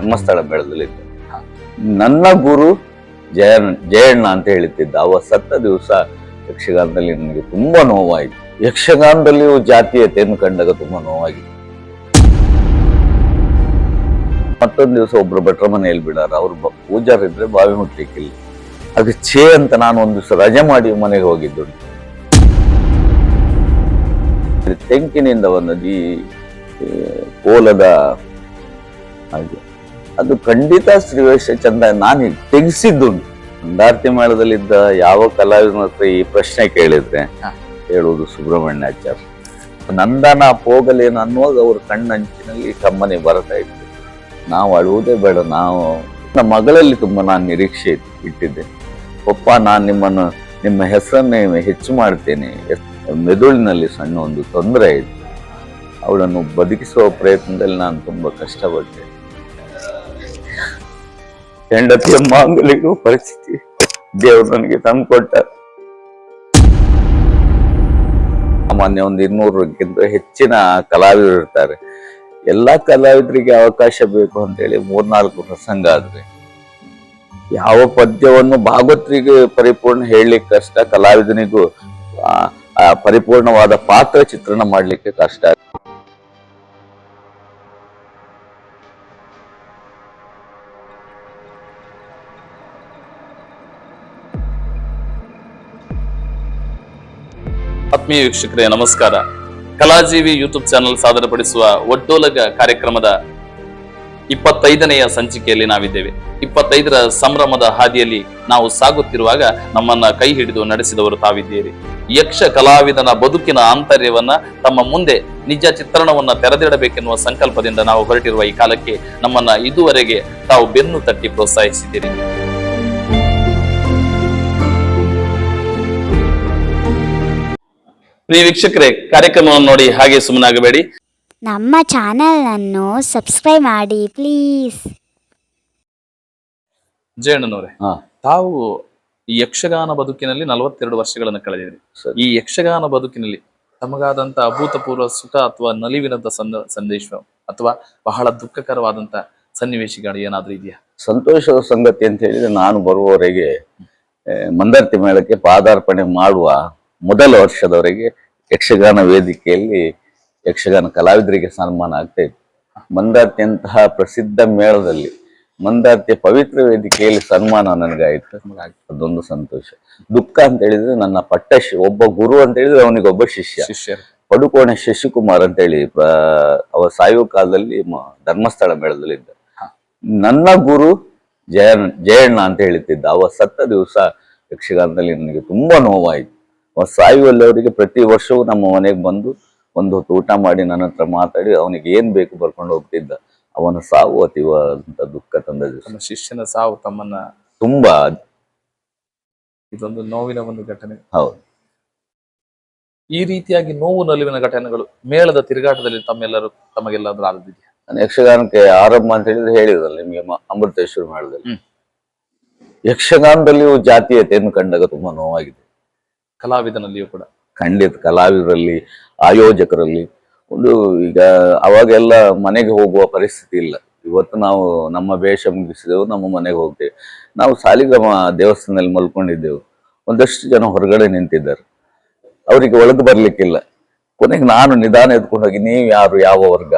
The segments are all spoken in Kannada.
ಧರ್ಮಸ್ಥಳ ಮೇಳದಲ್ಲಿ ಇದ್ದೆ ನನ್ನ ಗುರು ಜಯ, ಜಯಣ್ಣ ಅಂತ ಹೇಳುತ್ತಿದ್ದ ಅವ ಸತ್ತ ದಿವಸ ಯಕ್ಷಗಾನದಲ್ಲಿ ನನಗೆ ತುಂಬಾ ನೋವಾಯಿತು. ಯಕ್ಷಗಾನದಲ್ಲಿಯೂ ಜಾತೀಯತೆಯನ್ನು ಕಂಡಾಗ ತುಂಬಾ ನೋವಾಗಿತ್ತು ಮತ್ತೊಂದು ದಿವಸ ಒಬ್ರು ಭಟ್ರ ಮನೆಯಲ್ಲಿ ಬಿಡಾರ, ಅವ್ರು ಪೂಜಾರ ಪೂಜಾರಿದ್ರೆ ಬಾವಿ ಮುಟ್ಲಿಕ್ಕಿಲ್ಲ. ಅದು ಛೇ ಅಂತ ನಾನು ಒಂದು ದಿವಸ ರಜೆ ಮಾಡಿ ಮನೆಗೆ ಹೋಗಿದ್ದು. ತೆಂಕಿನಿಂದ ಈ ಈ ಕೋಲದ ಹಾಗೆ. ಅದು ಖಂಡಿತ ಶ್ರೀವೇಶ ಚಂದ ನಾನು ತೆಗೆಸಿದ್ದುಂಟು ಮೇಳದಲ್ಲಿ ಮೇಳದಲ್ಲಿದ್ದ ಯಾವ ಕಲಾವಿದನ ಹತ್ರ ಈ ಪ್ರಶ್ನೆ ಕೇಳಿದ್ರೆ ಹೇಳುವುದು ಹೇಳುವುದು ಸುಬ್ರಹ್ಮಣ್ಯಾಚಾರ್ಯ ನಂದನ ಪೋಗಲೇನು ಅನ್ನುವಾಗ ಅವ್ರ ಕಣ್ಣಂಚಿನಲ್ಲಿ ಕಮ್ಮನೆ ಬರ್ತಾ ಇತ್ತು. ನಾವು ಅಳುವುದೇ ಬೇಡ ನಾವು ನಮ್ಮ ಮಗಳಲ್ಲಿ ತುಂಬ ನಾನು ನಿರೀಕ್ಷೆ ಇಟ್- ಇಟ್ಟಿದ್ದೆ. ಪಪ್ಪ ನಾನು ನಿಮ್ಮನ್ನು ನಿಮ್ಮ ಹೆಸರನ್ನೇ ಹೆಚ್ಚು ಮಾಡ್ತೇನೆ. ಮೆದುಳಿನಲ್ಲಿ ಸಣ್ಣ ಒಂದು ತೊಂದರೆ ಇತ್ತು ಅವಳನ್ನು ಬದುಕಿಸುವ ಪ್ರಯತ್ನದಲ್ಲಿ ನಾನು ತುಂಬ ಕಷ್ಟಪಟ್ಟೆ. ಹೆಂಡತಿಯ ಮಾಂಗಲಿಗೂ ಪರಿಸ್ಥಿತಿ ದೇವರು ನನಗೆ ತಂದುಕೊಟ್ಟ. ಸಾಮಾನ್ಯ ಒಂದು ಇನ್ನೂರಕ್ಕಿಂತ ಹೆಚ್ಚಿನ ಕಲಾವಿದರು ಇರ್ತಾರೆ. ಎಲ್ಲಾ ಕಲಾವಿದರಿಗೆ ಅವಕಾಶ ಬೇಕು ಅಂತ ಹೇಳಿ ಮೂರ್ನಾಲ್ಕು ಪ್ರಸಂಗ ಆದ್ರೆ. ಯಾವ ಪದ್ಯವನ್ನು ಭಾಗವತರಿಗೆ ಪರಿಪೂರ್ಣ ಹೇಳಲಿಕ್ಕೆ ಕಷ್ಟ ಕಲಾವಿದನಿಗೂ ಪರಿಪೂರ್ಣವಾದ ಪಾತ್ರ ಚಿತ್ರಣ ಮಾಡಲಿಕ್ಕೆ ಕಷ್ಟ ಆತ್ಮೀಯ ವೀಕ್ಷಕರೇ, ನಮಸ್ಕಾರ. ಕಲಾಜೀವಿ ಯೂಟ್ಯೂಬ್ ಚಾನೆಲ್ ಸಾದರಪಡಿಸುವ ಒಡ್ಡೋಲಗ ಕಾರ್ಯಕ್ರಮದ ಇಪ್ಪತ್ತೈದನೆಯ ಸಂಚಿಕೆಯಲ್ಲಿ ನಾವಿದ್ದೇವೆ. ಇಪ್ಪತ್ತೈದರ ಸಂಭ್ರಮದ ಹಾದಿಯಲ್ಲಿ ನಾವು ಸಾಗುತ್ತಿರುವಾಗ ನಮ್ಮನ್ನ ಕೈ ಹಿಡಿದು ನಡೆಸಿದವರು ತಾವಿದ್ದೀರಿ. ಯಕ್ಷ ಕಲಾವಿದನ ಬದುಕಿನ ಆಂತರ್ಯವನ್ನ ತಮ್ಮ ಮುಂದೆ ನಿಜ ಚಿತ್ರಣವನ್ನ ತೆರೆದಿಡಬೇಕೆನ್ನುವ ಸಂಕಲ್ಪದಿಂದ ನಾವು ಹೊರಟಿರುವ ಈ ಕಾಲಕ್ಕೆ ನಮ್ಮನ್ನ ಇದುವರೆಗೆ ತಾವು ಬೆನ್ನು ತಟ್ಟಿ ಪ್ರೋತ್ಸಾಹಿಸಿದ್ದೀರಿ. ಪ್ರಿಯ ವೀಕ್ಷಕರೇ ಕಾರ್ಯಕ್ರಮವನ್ನು ನೋಡಿ ಹಾಗೆ ಸುಮ್ಮನಾಗಬೇಡಿ. ನಮ್ಮ ಚಾನಲನ್ನು ಸಬ್ಸ್ಕ್ರೈಬ್ ಮಾಡಿ ಪ್ಲೀಸ್. ಜಯಣ್ಣನವರೇ ಹಾ. ತಾವು ಈ ಯಕ್ಷಗಾನ ಬದುಕಿನಲ್ಲಿ ನಲವತ್ತೆರಡು ವರ್ಷಗಳನ್ನು ಕಳೆದಿದ್ರಿ ಸರಿ. ಈ ಯಕ್ಷಗಾನ ಬದುಕಿನಲ್ಲಿ ತಮಗಾದಂತ ಅಭೂತಪೂರ್ವ ಸುಖ ಅಥವಾ ನಲಿವಿನಂತ ಸಂದ ಸಂದೇಶ ಅಥವಾ ಬಹಳ ದುಃಖಕರವಾದಂತ ಸನ್ನಿವೇಶಗಳು ಏನಾದ್ರೂ ಇದೆಯಾ? ಸಂತೋಷದ ಸಂಗತಿ ಅಂತ ಹೇಳಿದ್ರೆ ನಾನು ಬರುವವರೆಗೆ ಮಂದಾರ್ತಿ ಮೇಳಕ್ಕೆ ಪಾದಾರ್ಪಣೆ ಮಾಡುವ ಮೊದಲ ವರ್ಷದವರೆಗೆ ಯಕ್ಷಗಾನ ವೇದಿಕೆಯಲ್ಲಿ ಯಕ್ಷಗಾನ ಕಲಾವಿದರಿಗೆ ಸನ್ಮಾನ ಆಗ್ತಾ ಇತ್ತು. ಮಂದಾತ್ಯಂತಹ ಪ್ರಸಿದ್ಧ ಮೇಳದಲ್ಲಿ ಮಂದಾರ್ತಿಯ ಪವಿತ್ರ ವೇದಿಕೆಯಲ್ಲಿ ಸನ್ಮಾನ ನನಗಾಯ್ತು. ಅದೊಂದು ಸಂತೋಷ. ದುಃಖ ಅಂತ ಹೇಳಿದ್ರೆ ನನ್ನ ಪಟ್ಟ ಒಬ್ಬ ಗುರು ಅಂತ ಹೇಳಿದ್ರೆ ಅವನಿಗೊಬ್ಬ ಶಿಷ್ಯ. ಶಿಷ್ಯರು ಪಡುಕೋಣೆ ಶಶಿಕುಮಾರ್ ಅಂತ ಹೇಳಿ ಅವ ಸಾಯುವ ಕಾಲದಲ್ಲಿ ಧರ್ಮಸ್ಥಳ ಮೇಳದಲ್ಲಿ ಇದ್ದ. ನನ್ನ ಗುರು ಜಯ ಜಯಣ್ಣ ಅಂತ ಹೇಳ್ತಿದ್ದ. ಅವ ಸತ್ತ ದಿವಸ ಯಕ್ಷಗಾನದಲ್ಲಿ ನನಗೆ ತುಂಬಾ ನೋವಾಯಿತು. ಅವ ಸಾಯುವಲ್ಲಿ ಅವರಿಗೆ ಪ್ರತಿ ವರ್ಷವೂ ನಮ್ಮ ಮನೆಗೆ ಬಂದು ಒಂದು ಹೊತ್ತು ಊಟ ಮಾಡಿ ನನ್ನ ಹತ್ರ ಮಾತಾಡಿ ಅವನಿಗೆ ಏನ್ ಬೇಕು ಬರ್ಕೊಂಡು ಹೋಗ್ತಿದ್ದ. ಅವನ ಸಾವು ಅತೀವಾದಂತ ದುಃಖ ತಂದ ಶಿಷ್ಯನ ಸಾವು ತಮ್ಮನ್ನ ತುಂಬಾ ಇದೊಂದು ನೋವಿನ ಒಂದು ಘಟನೆ. ಹೌದು. ಈ ರೀತಿಯಾಗಿ ನೋವು ನಲಿವಿನ ಘಟನೆಗಳು ಮೇಳದ ತಿರುಗಾಟದಲ್ಲಿ ತಮ್ಮೆಲ್ಲರೂ ತಮಗೆಲ್ಲಾದ್ರೂ ಆದದಿದೆಯಾ ನಾನು ಯಕ್ಷಗಾನಕ್ಕೆ ಆರಂಭ ಅಂತ ಹೇಳಿದ್ರೆ ಹೇಳಿದ್ರಲ್ಲ ನಿಮಗೆ ಅಮೃತೇಶ್ವರ ಮೇಳದಲ್ಲಿ. ಯಕ್ಷಗಾನದಲ್ಲಿಯೂ ಜಾತೀಯತೆಯನ್ನು ಕಂಡಾಗ ತುಂಬಾ ನೋವಾಗಿದೆ. ಕಲಾವಿದನಲ್ಲಿಯೂ ಕೂಡ. ಖಂಡಿತ ಕಲಾವಿದರಲ್ಲಿ, ಆಯೋಜಕರಲ್ಲಿ. ಒಂದು ಈಗ ಅವಾಗೆಲ್ಲ ಮನೆಗೆ ಹೋಗುವ ಪರಿಸ್ಥಿತಿ ಇಲ್ಲ. ಇವತ್ತು ನಾವು ನಮ್ಮ ವೇಷ ಮುಗಿಸಿದೆವು, ನಮ್ಮ ಮನೆಗೆ ಹೋಗ್ತೇವೆ. ನಾವು ಸಾಲಿಗ್ರಾಮ ದೇವಸ್ಥಾನದಲ್ಲಿ ಮಲ್ಕೊಂಡಿದ್ದೆವು. ಒಂದಷ್ಟು ಜನ ಹೊರಗಡೆ ನಿಂತಿದ್ದಾರೆ. ಅವರಿಗೆ ಒಳಗೆ ಬರ್ಲಿಕ್ಕಿಲ್ಲ. ಕೊನೆಗೆ ನಾನು ನಿಧಾನ ಎದ್ಕೊಂಡು ಹೋಗಿ, ನೀವು ಯಾರು? ಯಾವ ವರ್ಗ?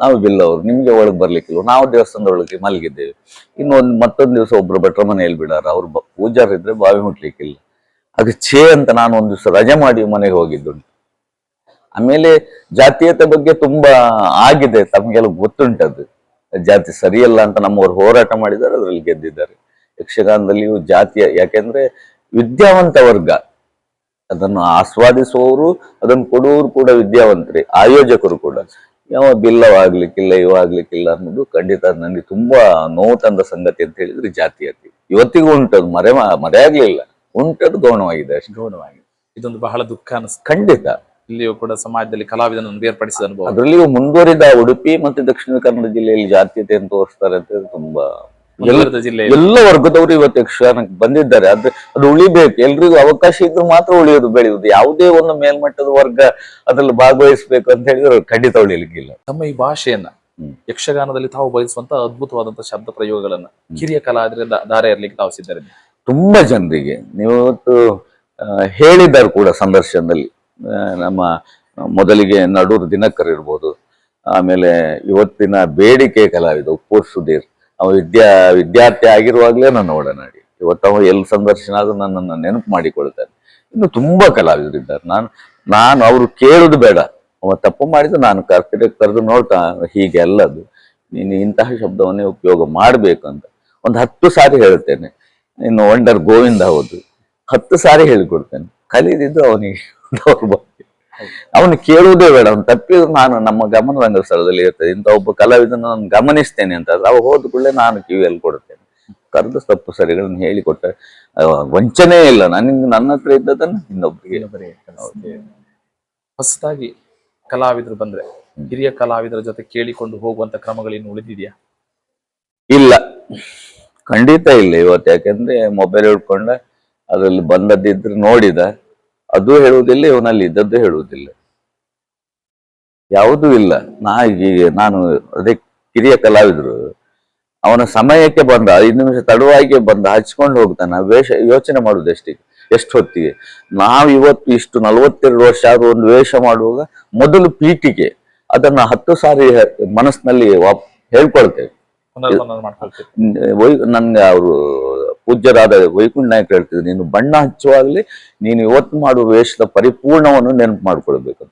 ನಾವು ಬಿಲ್ಲವರು ನಿಮ್ಗೆ ಒಳಗೆ ಬರ್ಲಿಕ್ಕಿಲ್ಲ. ನಾವು ದೇವಸ್ಥಾನದ ಒಳಗೆ ಮಲಗಿದ್ದೇವೆ. ಇನ್ನೊಂದು ಮತ್ತೊಂದು ದಿವಸ ಒಬ್ರು ಭಟ್ರ ಮನೆಯಲ್ಲಿ ಬಿಡಾರ. ಅವ್ರು ಪೂಜಾರಿದ್ರೆ ಬಾವಿ ಮುಟ್ಲಿಕ್ಕಿಲ್ಲ. ಅದು ಛೇ ಅಂತ ನಾನು ಒಂದು ದಿವಸ ರಜೆ ಮಾಡಿ ಮನೆಗೆ ಹೋಗಿದ್ದುಂಟು ಆಮೇಲೆ ಜಾತೀಯತೆ ಬಗ್ಗೆ ತುಂಬಾ ಆಗಿದೆ, ತಮಗೆಲ್ಲ ಗೊತ್ತುಂಟದು. ಜಾತಿ ಸರಿಯಲ್ಲ ಅಂತ ನಮ್ಮವರು ಹೋರಾಟ ಮಾಡಿದ್ದಾರೆ, ಅದರಲ್ಲಿ ಗೆದ್ದಿದ್ದಾರೆ. ಯಕ್ಷಗಾನದಲ್ಲಿಯೂ ಜಾತಿಯ, ಯಾಕೆಂದ್ರೆ ವಿದ್ಯಾವಂತ ವರ್ಗ. ಅದನ್ನು ಆಸ್ವಾದಿಸುವವರು, ಅದನ್ನು ಕೊಡುವವರು ಕೂಡ ವಿದ್ಯಾವಂತರೇ, ಆಯೋಜಕರು ಕೂಡ. ಯಾವ ಬಿಲ್ಲವಾಗ್ಲಿಕ್ಕಿಲ್ಲ, ಇವಾಗ್ಲಿಕ್ಕಿಲ್ಲ ಅನ್ನೋದು ಖಂಡಿತ ನನಗೆ ತುಂಬಾ ನೋವು ತಂದ ಸಂಗತಿ ಅಂತ ಹೇಳಿದ್ರೆ ಜಾತಿಯತಿ. ಇವತ್ತಿಗೂ ಉಂಟದು, ಮರೆ ಮರೆಯಾಗ್ಲಿಲ್ಲ. ಉಂಟದು ಗೌಣವಾಗಿದೆ ಅಷ್ಟು. ಗೌಣವಾಗಿದೆ. ಇದೊಂದು ಬಹಳ ದುಃಖ ಅನಿಸ್ತು ಖಂಡಿತ. ಇಲ್ಲಿಯೂ ಕೂಡ ಸಮಾಜದಲ್ಲಿ ಕಲಾವಿದನನ್ನು ಬೇರ್ಪಡಿಸಿದ ಅನುಭವ. ಅದರಲ್ಲಿಯೂ ಮುಂದುವರಿದ ಉಡುಪಿ ಮತ್ತು ದಕ್ಷಿಣ ಕನ್ನಡ ಜಿಲ್ಲೆಯಲ್ಲಿ ಜಾತ್ಯತೆಯನ್ನು ತೋರಿಸ್ತಾರೆ ಅಂತ ತುಂಬಾ ಎಲ್ಲ ಜಿಲ್ಲೆ ಎಲ್ಲ ವರ್ಗದವರು ಇವತ್ತು ಯಕ್ಷಗಾನಕ್ಕೆ ಬಂದಿದ್ದಾರೆ. ಆದ್ರೆ ಅದು ಉಳಿಬೇಕು. ಎಲ್ರಿಗೂ ಅವಕಾಶ ಇದ್ರೆ ಮಾತ್ರ ಉಳಿಯೋದು ಬೆಳೆಯುವುದು. ಯಾವುದೇ ಒಂದು ಮೇಲ್ಮಟ್ಟದ ವರ್ಗ ಅದ್ರಲ್ಲಿ ಭಾಗವಹಿಸಬೇಕು ಅಂತ ಹೇಳಿದ್ರೆ ಖಂಡಿತ ಉಳಿಲಿಕ್ಕಿಲ್ಲ. ತಮ್ಮ ಈ ಭಾಷೆಯನ್ನ ಯಕ್ಷಗಾನದಲ್ಲಿ ತಾವು ಬಯಸುವಂತ ಅದ್ಭುತವಾದಂತಹ ಶಬ್ದ ಪ್ರಯೋಗಗಳನ್ನ ಕಿರಿಯ ಕಲಾ ಅದರಿಂದ ದಾರ ಇರ್ಲಿಕ್ಕೆ ತಾವು ಸಿದ್ಧರಿದ್ದೀರಿ. ತುಂಬಾ ಜನರಿಗೆ. ನೀವು ಇವತ್ತು ಹೇಳಿದ್ದಾರೆ ಕೂಡ ಸಂದರ್ಶನದಲ್ಲಿ. ನಮ್ಮ ಮೊದಲಿಗೆ ನಡೂರು ದಿನಕರ್ ಇರ್ಬೋದು, ಆಮೇಲೆ ಇವತ್ತಿನ ಬೇಡಿಕೆ ಕಲಾವಿದ ಉಪ್ಪೂರ್ ಸುಧೀರ್, ಅವ ವಿದ್ಯಾ, ವಿದ್ಯಾರ್ಥಿ ಆಗಿರುವಾಗಲೇ ನನ್ನ ಒಡನಾಡಿ. ಇವತ್ತು ಅವ ಎಲ್ಲಿ ಸಂದರ್ಶನ ಆದರೂ ನನ್ನನ್ನು ನೆನಪು ಮಾಡಿಕೊಳ್ತಾನೆ. ಇನ್ನು ತುಂಬ ಕಲಾವಿದರಿದ್ದಾರೆ ನಾನು ನಾನು ಅವರು ಕೇಳೋದು ಬೇಡ. ಅವ ತಪ್ಪು ಮಾಡಿದ್ದು ನಾನು ಕರ್ತಿಗೆ ಕರೆದು ನೋಡ್ತಾ, ಹೀಗೆ ಅಲ್ಲದು. ನೀನು ಇಂತಹ ಶಬ್ದವನ್ನೇ ಉಪಯೋಗ ಮಾಡಬೇಕು ಅಂತ. ಒಂದು ಹತ್ತು ಸಾರಿ ಹೇಳ್ತೇನೆ ಇನ್ನು ವಂಡರ್ ಗೋವಿಂದ ಹೌದು. ಹತ್ತು ಸಾರಿ ಹೇಳಿಕೊಡ್ತೇನೆ. ಕಲಿದಿದ್ದು ಅವನಿಗೆ ದೌರ್ಭಾಗ್ಯ ಅವನು ಕೇಳುವುದೇ ಬೇಡ ಅವನು ತಪ್ಪಿದ್ರು ನಾನು ನಮ್ಮ ಗಮನ ರಂಗ ಸ್ಥಳದಲ್ಲಿ ಇರ್ತದೆ ಇಂಥ ಒಬ್ಬ ಕಲಾವಿದನ ನಾನು ಗಮನಿಸ್ತೇನೆ ಅಂತ ಅವ ಹೋದ ಕೂಡಲೇ ನಾನು ಕಿವಿಯಲ್ಲಿ ಕೊಡ್ತೇನೆ. ಕರೆದು ತಪ್ಪು ಸರಿಗಳನ್ನು ಹೇಳಿಕೊಟ್ಟ ವಂಚನೆ ಇಲ್ಲ. ನನಗೆ ನನ್ನ ಹತ್ರ ಇದ್ದದನ್ನು ಇನ್ನೊಬ್ಬರಿಗೆ ಹೊಸದಾಗಿ ಕಲಾವಿದರು ಬಂದ್ರೆ ಹಿರಿಯ ಕಲಾವಿದರ ಜೊತೆ ಕೇಳಿಕೊಂಡು ಹೋಗುವಂತ ಕ್ರಮಗಳೇನು ಉಳಿದಿದೆಯಾ? ಇಲ್ಲ. ಖಂಡಿತ ಇಲ್ಲ ಇವತ್ತು, ಯಾಕೆಂದ್ರೆ ಮೊಬೈಲ್ ಹಿಡ್ಕೊಂಡ ಅದ್ರಲ್ಲಿ ಬಂದದ್ದಿದ್ರೆ ನೋಡಿದ, ಅದು ಹೇಳುವುದಿಲ್ಲ, ಇವನಲ್ಲಿ ಇದ್ದದ್ದು ಹೇಳುವುದಿಲ್ಲ. ಯಾವುದೂ ಇಲ್ಲ. ನಾ ಈಗ ನಾನು ಅದೇ ಕಿರಿಯ ಕಲಾವಿದ್ರು. ಅವನ ಸಮಯಕ್ಕೆ ಬಂದ, ಐದು ನಿಮಿಷ ತಡವಾಗಿ ಬಂದ, ಹಚ್ಕೊಂಡು ಹೋಗ್ತಾನೆ. ವೇಷ, ಯೋಚನೆ ಮಾಡುದು ಎಷ್ಟಿಗೆ, ಎಷ್ಟು ಹೊತ್ತಿಗೆ. ನಾವು ಇವತ್ತು ಇಷ್ಟು ನಲವತ್ತೆರಡು ವರ್ಷ ಆದ್ರೂ ಒಂದು ವೇಷ ಮಾಡುವಾಗ ಮೊದಲು ಪೀಠಿಗೆ ಅದನ್ನ ಹತ್ತು ಸಾರಿ ಮನಸ್ಸಿನಲ್ಲಿ ವಾಪ್ ಹೇಳ್ಕೊಳ್ತೇವೆ. ವೈ ನನ್ಗೆ ಅವರು ಪೂಜ್ಯರಾದ ವೈಕುಂಠ ನಾಯಕ್ ಹೇಳ್ತಿದ್ರು ನೀನು ಬಣ್ಣ ಹಚ್ಚುವಾಗಲಿ ನೀನು ಇವತ್ತು ಮಾಡುವ ವೇಷದ ಪರಿಪೂರ್ಣವನ್ನು ನೆನಪು ಮಾಡ್ಕೊಳ್ಬೇಕಂತ.